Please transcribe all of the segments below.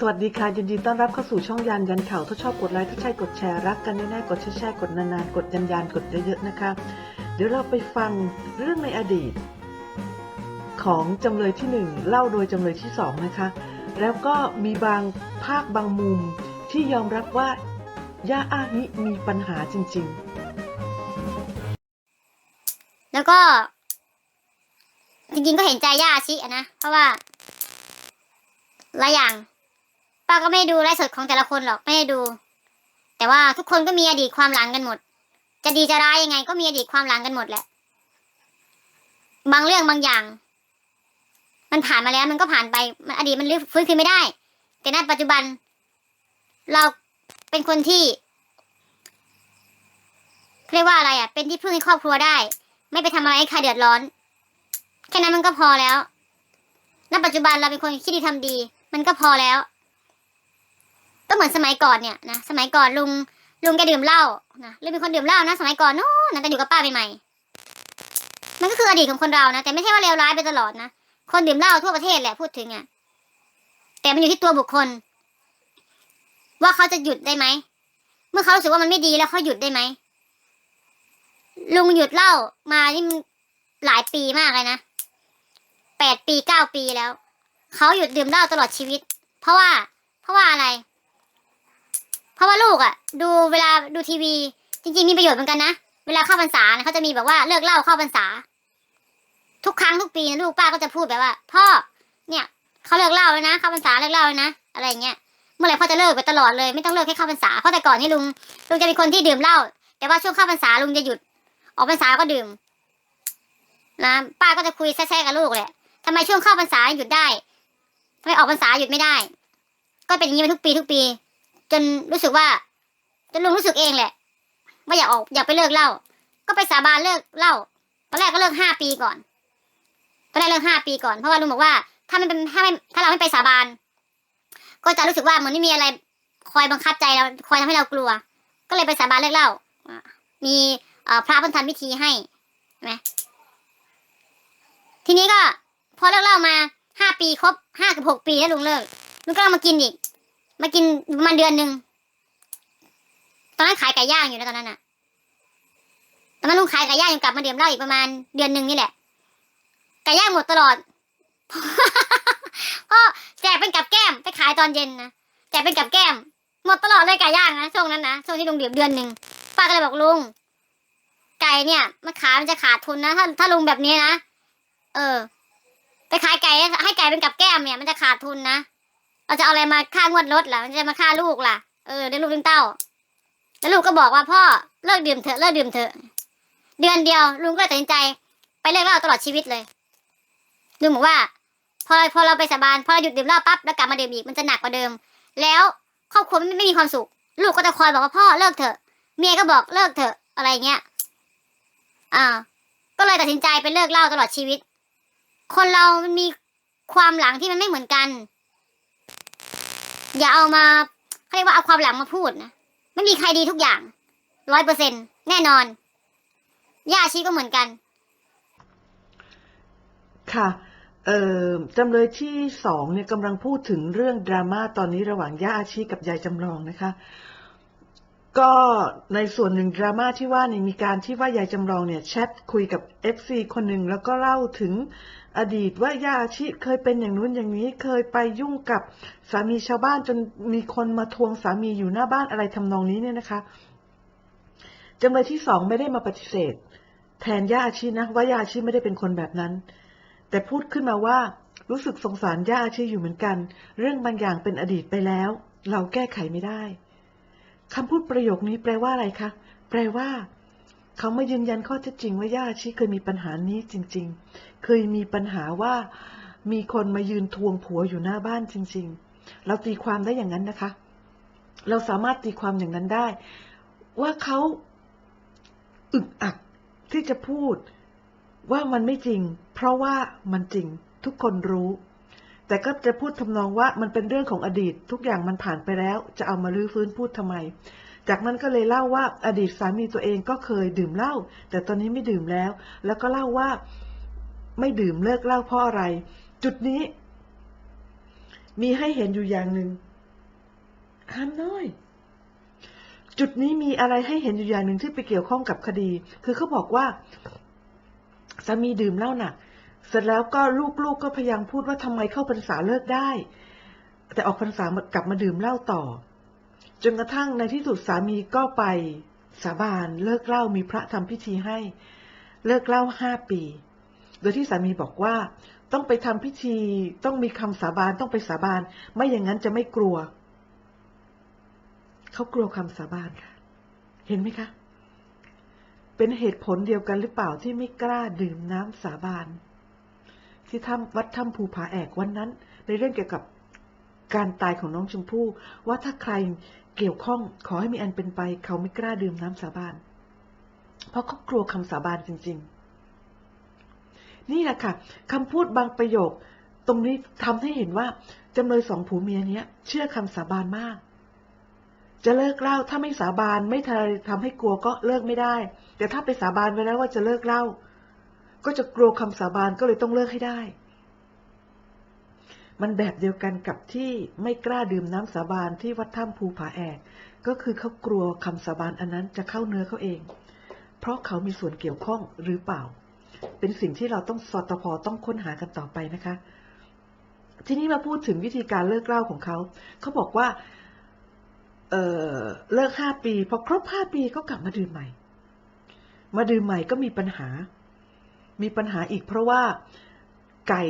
สวัสดีค่ะ ยินดีต้อนรับเข้าสู่ช่องยานยันข่าวถ้าชอบกดไลค์ถ้าใช่กดแชร์รักกันแน่ๆกดแชร์กดนานๆ กดยันยันกดเยอะๆนะคะ เดี๋ยวเราไปฟังเรื่องในอดีต ของจำเลยที่หนึ่งเล่าโดยจำเลยที่สองนะคะ แล้วก็มีบางภาคบางมุมที่ยอมรับว่าย่าอ้านิมีปัญหาจริงๆ แล้วก็ จริงๆก็เห็นใจย่าอาชิอะนะ เพราะว่าหลายอย่าง ป้าก็ไม่ดูไลฟ์สดของแต่ละคนหรอกไม่ได้ดู แต่ว่าทุกคนก็มีอดีตความหลังกันหมด จะดีจะร้ายยังไง ก็มีอดีตความหลังกันหมดแหละ บางเรื่องบางอย่าง มันผ่านมาแล้วมันก็ผ่านไป มันอดีตมันฟื้นคืนไม่ได้ แต่ณปัจจุบัน เราเป็นคนที่เรียกว่าอะไรอะ เป็นที่พึ่งให้ครอบครัวได้ ไม่ไปทำอะไรให้ใครเดือดร้อน แค่นั้นมันก็พอแล้ว ณ ปัจจุบันเราเป็นคนคิดดีทำดี มันก็พอแล้ว ก็เหมือนสมัยก่อนเนี่ยนะสมัยก่อนลุงลุงแกดื่มเหล้านะลุงเป็นคนดื่มเหล้านะ สมัยก่อนนู้นนะแต่อยู่กับป้าใหม่ๆมันก็คืออดีตของคนเรานะแต่ไม่ใช่ว่าเลวร้ายไปตลอดนะคนดื่มเหล้าทั่วประเทศแหละพูดถึงอะแต่มันอยู่ที่ตัวบุคคล ว่าเขาจะหยุดได้ไหมเมื่อเขารู้สึกว่ามันไม่ดีแล้วเขาหยุดได้ไหมลุงหยุดเหล้ามานี่หลายปีมากเลยนะแปดปีเก้าปีแล้ว เขาหยุดดื่มเหล้าตลอดชีวิต เพราะว่า เพราะว่าอะไร เพราะว่าลูกอะ ดูเวลาดูทีวี จริง ๆ มีประโยชน์เหมือนกันนะเวลาเข้าพรรษาเนี่ยเขาจะมีแบบว่าเลิกเหล้าเข้าพรรษา ทุกครั้งทุกปีนะลูกป้าก็จะพูดแบบว่า พ่อ เนี่ยเขาเลิกเหล้าแล้วนะเข้าพรรษาเลิกเหล้าแล้วนะอะไรเงี้ยเมื่อไหร่พ่อจะเลิกไปตลอดเลยไม่ต้องเลิกแค่เข้าพรรษาเพราะแต่ก่อนนี่ลุงลุงจะเป็นคนที่ดื่มเหล้าแต่ว่าช่วงเข้าพรรษาลุงจะหยุด ออกพรรษาก็ดื่มนะป้าก็จะคุยแซ่ๆกับลูกแหละทำไมช่วงเข้าพรรษาหยุดได้ทำไมออกพรรษาหยุดไม่ได้ ก็เป็นอย่างนี้มาทุกปีทุกปี จนรู้สึกว่า จนลุงรู้สึกเองแหละว่าอยากออกอยากไปเลิกเหล้าก็ไปสาบานเลิกเหล้าตอนแรกก็เลิกห้าปีก่อนตอนแรกเลิกห้าปีก่อนเพราะว่าลุงบอกว่า ถ้ามันเป็นถ้าไม่ถ้าเราไม่ไปสาบานก็จะรู้สึกว่าเหมือนไม่มีอะไรคอยบังคับใจเราคอยทำให้เรากลัว ก็เลยไปสาบานเลิกเหล้ามีเอพระเพิ่นทำพิธีให้ไหมทีนี้ก็ พอเลิกเหล้ามาห้าปีครบห้ากับหกปีแล้วลุงเลิกลุงก็เอามากินอีก มากินประมาณเดือนหนึ่งตอนนั้นขายไก่ย่างอยู่นะตอนนั้นน่ะตอนนั้นลุงขายไก่ย่างยู่กลับมาดื่มเหล้าอีกประมาณเดือนหนึ่งนี่แหละไก่ย่างหมดตลอดก็แจกเป็นกับแก้มไปขายตอนเย็นนะแจกเป็นกับแก้ม หมดตลอดเลยไก่ย่างนะช่วงนั้นนะช่วงที่ลุงดื่มเดือนหนึ่งป้าก็เลยบอกลุงไก่เนี่ยมันขายมันจะขาดทุนนะ ถ้าถ้าลุงแบบนี้นะเออ ไปขายไก่ให้ไก่เป็นกับแก้มเนี่ย มันจะขาดทุนนะ เราจะเอาอะไรมาค่างวดรถล่ะมันจะมาค่าลูกล่ะเออเลี้ยงลูกเลี้ยงเต้า แล้วลูกก็บอกว่าพ่อเลิกดื่มเถอะเลิกดื่มเถอะ เดือนเดียวลุงก็เลยตัดสินใจ ไปเลิกเหล้าตลอดชีวิตเลยลุงบอกว่า พอพอเราไปสาบานพอเราหยุดดื่มเหล้าปั๊บแล้วกลับมาดื่มอีกมันจะหนักกว่าเดิม แล้วครอบครัวไม่ไม่มีความสุข ลูกก็จะคอยบอกว่าพ่อเลิกเถอะ เมียก็บอกเลิกเถอะอะไรเงี้ยอ่าก็เลยตัดสินใจไปเลิกเหล้าตลอดชีวิต คนเรามันมีความหลังที่มันไม่เหมือนกัน อย่าเอามาเขาเรียกว่าเอาความหลังมาพูดนะไม่มีใครดีทุกอย่างร้อยเปอร์เซ็นแน่นอนย่าชีก็เหมือนกัน ค่ะเอ่อจำเลยที่สองเนี่ยกำลังพูดถึงเรื่องดราม่าตอนนี้ระหว่างย่าอาชีกับยายจำลองนะคะ ก็ในส่วนหนึ่งดราม่าที่ว่าเนี่ยมีการที่ว่ายายจำลองเนี่ยแชทคุยกับ FC คนหนึ่งแล้วก็เล่าถึงอดีตว่ายาอาชีเคยเป็นอย่างนู้นอย่างนี้เคยไปยุ่งกับสามีชาวบ้านจนมีคนมาทวงสามีอยู่หน้าบ้านอะไรทำนองนี้เนี่ยนะคะจำเลยที่สองไม่ได้มาปฏิเสธ แทนยาอาชีนะว่ายาอาชีไม่ได้เป็นคนแบบนั้น แต่พูดขึ้นมาว่ารู้สึกสงสารยาอาชีอยู่เหมือนกัน เรื่องบางอย่างเป็นอดีตไปแล้ว เราแก้ไขไม่ได้ คำพูดประโยคนี้แปลว่าอะไรคะ แปลว่า เขามายืนยันข้อเท็จจริงว่าย่าอาชีเคยมีปัญหานี้จริง ๆ เคยมีปัญหาว่ามีคนมายืนทวงผัวอยู่หน้าบ้านจริง ๆ เราตีความได้อย่างนั้นนะคะ เราสามารถตีความอย่างนั้นได้ ว่าเขาอึกอักที่จะพูดว่ามันไม่จริง เพราะว่ามันจริงทุกคนรู้ แต่ก็จะพูดทำนองว่ามันเป็นเรื่องของอดีต ทุกอย่างมันผ่านไปแล้ว จะเอามาลื้อฟื้นพูดทำไม จากนั้นก็เลยเล่าว่าอดีตสามีตัวเองก็เคยดื่มเหล้าแต่ตอนนี้ไม่ดื่มแล้ว แล้วก็เล่าว่าไม่ดื่มเลิกเหล้าเพราะอะไร จุดนี้ มีให้เห็นอยู่อย่างหนึ่งห้ามน้อย จุดนี้มีอะไรให้เห็นอยู่อย่างหนึ่งที่ไปเกี่ยวข้องกับคดี คือเขาบอกว่าสามีดื่มเหล้าหนัก เสร็จแล้วก็ลูกๆก็พยายามพูดว่าทำไมเข้าพรรษาเลิกได้ แต่ออกพรรษากลับมาดื่มเหล้าต่อ จนกระทั่งในที่สุดสามีก็ไปสาบานเลิกเหล้ามีพระทำพิธีให้ เลิกเหล้าห้าปี โดยที่สามีบอกว่าต้องไปทำพิธีต้องมีคำสาบานต้องไปสาบาน ไม่อย่างนั้นจะไม่กลัว เขากลัวคำสาบานค่ะ เห็นไหมคะ เป็นเหตุผลเดียวกันหรือเปล่าที่ไม่กล้าดื่มน้ำสาบาน ที่ถ้ำวัดถ้ำภูผาแอกวันนั้น ในเรื่องเกี่ยวกับการตายของน้องชมพู่ ว่าถ้าใครเกี่ยวข้องขอให้มีอันเป็นไป เขาไม่กล้าดื่มน้ำสาบาน เพราะเขากลัวคำสาบานจริง ๆ นี่แหละค่ะคำพูดบางประโยค ตรงนี้ทำให้เห็นว่าจำเลยสองผัวเมียเนี้ยเชื่อคำสาบานมาก จะเลิกเหล้าถ้าไม่สาบานไม่ทำให้กลัวก็เลิกไม่ได้ แต่ถ้าไปสาบานไว้แล้วว่าจะเลิกเหล้า ก็จะกลัวคำสาบานก็เลยต้องเลิกให้ได้ มันแบบเดียวกันกับที่ไม่กล้าดื่มน้ำสาบานที่วัดถ้ำภูผาแอกก็คือเขากลัวคำสาบานอันนั้นจะเข้าเนื้อเขาเอง เพราะเขามีส่วนเกี่ยวข้องหรือเปล่า เป็นสิ่งที่เราต้องสอตพต้องค้นหากันต่อไปนะคะ ทีนี้มาพูดถึงวิธีการเลิกเล้าของเขา เขาบอกว่าเออเลิกห้าปี พอครบห้าปีก็กลับมาดื่มใหม่ มาดื่มใหม่ก็มีปัญหา มีปัญหาอีกเพราะว่าไก่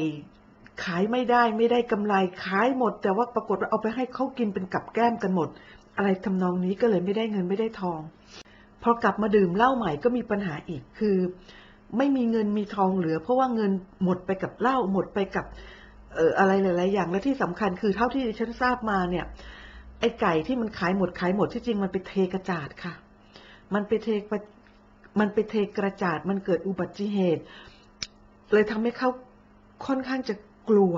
ขายไม่ได้ไม่ได้กำไรขายหมด แต่ว่าปรากฏว่าเอาไปให้เขากินเป็นกับแก้มกันหมด อะไรทำนองนี้ก็เลยไม่ได้เงินไม่ได้ทอง พอกลับมาดื่มเหล้าใหม่ก็มีปัญหาอีกคือ ไม่มีเงินมีทองเหลือ เพราะว่าเงินหมดไปกับเหล้าหมดไปกับเอออะไรหลายๆอย่างและที่สำคัญคือเท่าที่ดิฉันทราบมาเนี่ย ไอ้ไก่ที่มันขายหมดขายหมดที่จริงมันไปเทกระจาดค่ะ มันไปเทกระ มันไปเทกระจาดมันเกิดอุบัติเหตุ เลยทำให้เขาค่อนข้างจะกลัว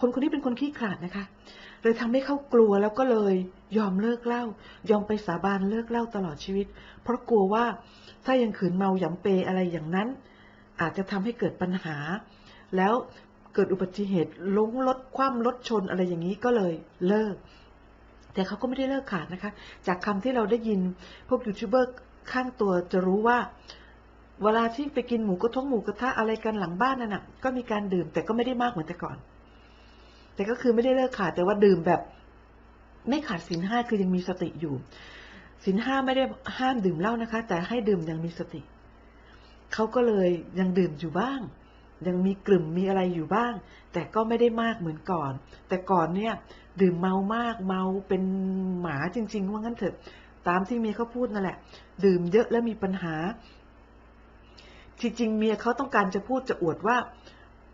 คนคนนี้เป็นคนขี้ขลาดนะคะ เลยทำให้เขากลัวแล้วก็เลยยอมเลิกเหล้ายอมไปสาบานเลิกเหล้าตลอดชีวิต เพราะกลัวว่าถ้ายังขืนเมาหยำเปอะไรอย่างนั้น อาจจะทำให้เกิดปัญหา แล้วเกิดอุบัติเหตุล้มรถคว่ำรถชนอะไรอย่างนี้ก็เลยเลิก แต่เขาก็ไม่ได้เลิกขาดนะคะ จากคำที่เราได้ยินพวกยูทูบเบอร์ ข้างตัวจะรู้ว่า เวลาที่ไปกินหมูกระทงหมูกระทะอะไรกันหลังบ้านนั่นน่ะ ก็มีการดื่มแต่ก็ไม่ได้มากเหมือนแต่ก่อน แต่ก็คือไม่ได้เลิกขาดแต่ว่าดื่มแบบ ไม่ขาดศีลห้าคือยังมีสติอยู่ศีลห้าไม่ได้ห้ามดื่มเหล้านะคะ แต่ให้ดื่มอย่างมีสติ เขาก็เลยยังดื่มอยู่บ้าง ยังมีกลุ่มมีอะไรอยู่บ้าง แต่ก็ไม่ได้มากเหมือนก่อน แต่ก่อนเนี่ย ดื่มเมามากเมาเป็นหมาจริง ๆ ว่างั้นเถอะ ตามที่เมียเขาพูดนั่นแหละ ดื่มเยอะแล้วมีปัญหา จริงๆ เมียเขาต้องการจะพูดจะอวดว่า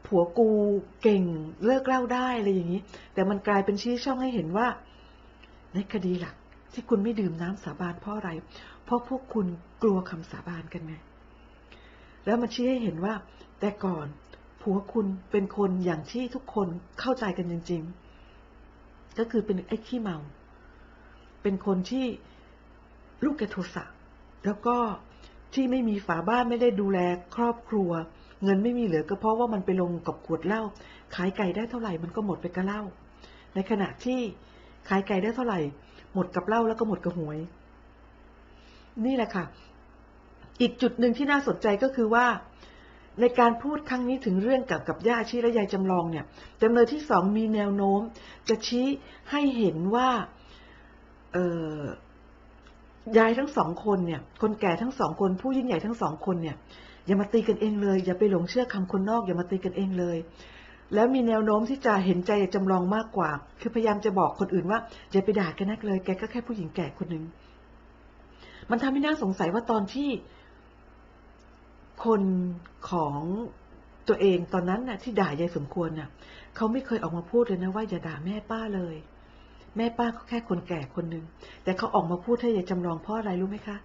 ผัวกูเก่งเลิกเหล้าได้อะไรอย่างนี้ แต่มันกลายเป็นชี้ช่องให้เห็นว่า ในคดีหลัก ที่คุณไม่ดื่มน้ำสาบานเพราะอะไร เพราะพวกคุณกลัวคำสาบานกันไง แล้วมันชี้ให้เห็นว่า แต่ก่อนผัวคุณเป็นคนอย่างที่ทุกคนเข้าใจกันจริง ๆ ก็คือเป็นไอ้ขี้เมา เป็นคนที่ ลูกแกโทสะแล้วก็ที่ไม่มีฝาบ้านไม่ได้ดูแลครอบครัว เงินไม่มีเหลือก็เพราะว่ามันไปลงกับขวดเหล้าขายไก่ได้เท่าไหร่มันก็หมดไปกับเหล้าในขณะที่ขายไก่ได้เท่าไหร่ หมดกับเหล้าแล้วก็หมดกับหวย นี่แหละค่ะ อีกจุดหนึ่งที่น่าสนใจก็คือว่า ในการพูดครั้งนี้ถึงเรื่องกับกับย่าชี้และยายจำลองเนี่ยจำเลยที่สองมีแนวโน้ม จะชี้ให้เห็นว่า เออ ยายทั้งสองคนเนี่ย คนแก่ทั้งสองคน ผู้ยิ่งใหญ่ทั้งสองคนเนี่ย อย่ามาตีกันเองเลย อย่าไปหลงเชื่อคำคนนอก อย่ามาตีกันเองเลย แล้วมีแนวโน้มที่จะเห็นใจจำลองมากกว่า คือพยายามจะบอกคนอื่นว่าอย่าไปด่าแกนักเลย แกก็แค่ผู้หญิงแก่คนหนึ่ง มันทำให้น่าสงสัยว่าตอนที่คนของตัวเองตอนนั้นน่ะที่ด่ายายสมควรน่ะเขาไม่เคยออกมาพูดเลยนะว่าอย่าด่าแม่ป้าเลย แม่ป้าก็แค่คนแก่คนหนึ่งแต่เขาออกมาพูดให้ยายจำลองเพราะอะไรรู้ไหมคะ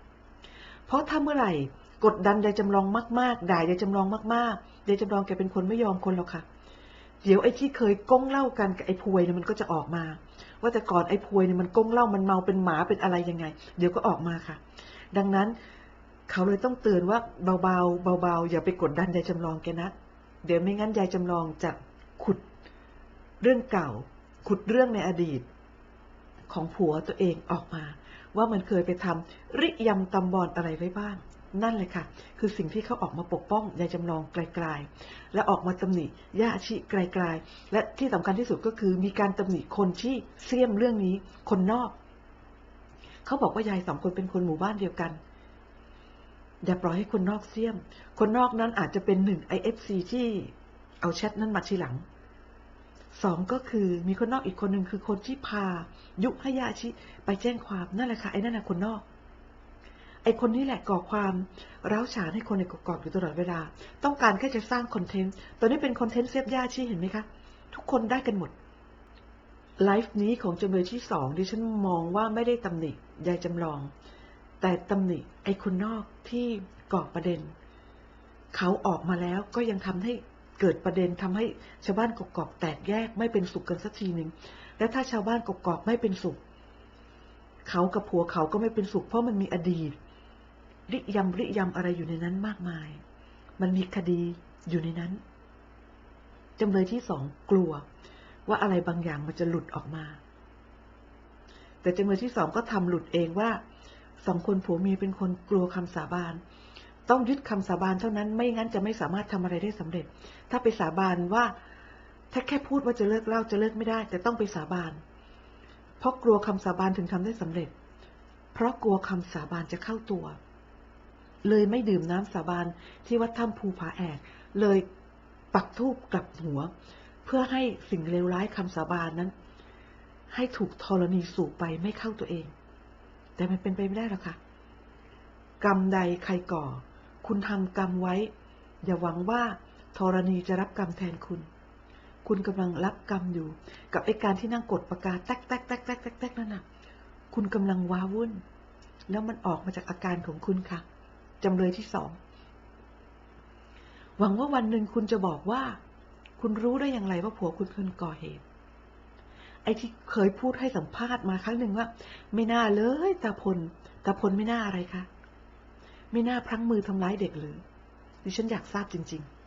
เพราะถ้าเมื่อไหร่ กดดันยายจำลองมากๆด่ายายจำลองมากๆยายจำลองแกเป็นคนไม่ยอมคนหรอกค่ะ เดี๋ยวไอ้ที่เคยก้งเล่ากันกับไอ้พวยเนี่ยมันก็จะออกมา ว่าแต่ก่อนไอ้พวยเนี่ยมันก้งเล่ามันเมาเป็นหมาเป็นอะไรยังไง เดี๋ยวก็ออกมาค่ะ ดังนั้นเขาเลยต้องเตือนว่าเบาๆเบาๆอย่าไปกดดันยายจำลองแกนะเดี๋ยวไม่งั้นยายจำลองจะขุดเรื่องเก่า ขุดเรื่องในอดีต ของผัวตัวเองออกมา ว่ามันเคยไปทำริยำตำบอนอะไรไว้บ้าง นั่นเลยค่ะ คือสิ่งที่เขาออกมาปกป้องยายจำลองไกลๆ และออกมาตำหนิย่าชิไกลๆ และที่สำคัญที่สุดก็คือมีการตำหนิคนที่เสี่ยมเรื่องนี้คนนอก เขาบอกว่ายายสองคนเป็นคนหมู่บ้านเดียวกันอย่าปล่อยให้คนนอกเสี่ยม คนนอกนั้นอาจจะเป็นหนึ่ง IFC ที่เอาแชทนั้นมาทีหลัง สองก็คือมีคนนอกอีกคนหนึ่งคือคนที่พา ยุหยาชิ ไปแจ้งความนั่นแหละค่ะไอ้นั่นแหละคนนอก ไอ้คนนี้แหละก่อความร้าวฉานให้คนในกกอกอยู่ตลอดเวลา ต้องการแค่จะสร้างคอนเทนต์ตอนนี้เป็นคอนเทนต์เซฟยาอาชีเห็นไหมคะ ทุกคนได้กันหมดไลฟ์นี้ของจำเลยที่สองดิฉันมองว่าไม่ได้ตำหนิยายจำลอง แต่ตำหนิไอ้คนนอกที่ก่อประเด็น เขาออกมาแล้วก็ยังทำให้ เกิดประเด็นทำให้ชาวบ้านกกอกแตกแยกไม่เป็นสุขกันสักทีหนึ่งและถ้าชาวบ้านกกอกไม่เป็นสุข เขากับผัวเขาก็ไม่เป็นสุข เพราะมันมีอดีตริยำริยำอะไรอยู่ในนั้นมากมาย มันมีคดีอยู่ในนั้นจำเลยที่สองกลัว ว่าอะไรบางอย่างมันจะหลุดออกมา แต่จำเลยที่สองก็ทำหลุดเองว่าสองคนผัวเมียเป็นคนกลัวคำสาบาน ต้องยึดคำสาบานเท่านั้นไม่งั้นจะไม่สามารถทำอะไรได้สำเร็จ ถ้าไปสาบานว่า ถ้าแค่พูดว่าจะเลิกเล่าจะเลิกไม่ได้ แต่ต้องไปสาบาน เพราะกลัวคำสาบานถึงทำได้สำเร็จ เพราะกลัวคำสาบานจะเข้าตัว เลยไม่ดื่มน้ำสาบานที่วัดถ้ำภูผาแอก เลยปักทูบกลับหัว เพื่อให้สิ่งเลวร้ายคำสาบานนั้น ให้ถูกธรณีสูบไปไม่เข้าตัวเอง แต่มันเป็นไปไม่ได้หรอกค่ะกรรมใดใครก่อ คุณทำกรรมไว้ อย่าหวังว่าธรณีจะรับกรรมแทนคุณ คุณกำลังรับกรรมอยู่ กับไอการที่นั่งกดปากกาแต๊กแตกแตกแตกแตกแต๊กนั่นน่ะ คุณกำลังว้าวุ่น แล้วมันออกมาจากอาการของคุณค่ะจำเลยที่สอง หวังว่าวันหนึ่งคุณจะบอกว่า คุณรู้ได้อย่างไรว่าผัวคุณคนก่อเหตุ ไอ้ที่เคยพูดให้สัมภาษณ์มาครั้งหนึ่งว่า ไม่น่าเลยตาพลตาพลไม่น่าอะไรคะ ไม่น่าพลั้งมือทำร้ายเด็กหรือดิฉันอยากทราบจริง ๆ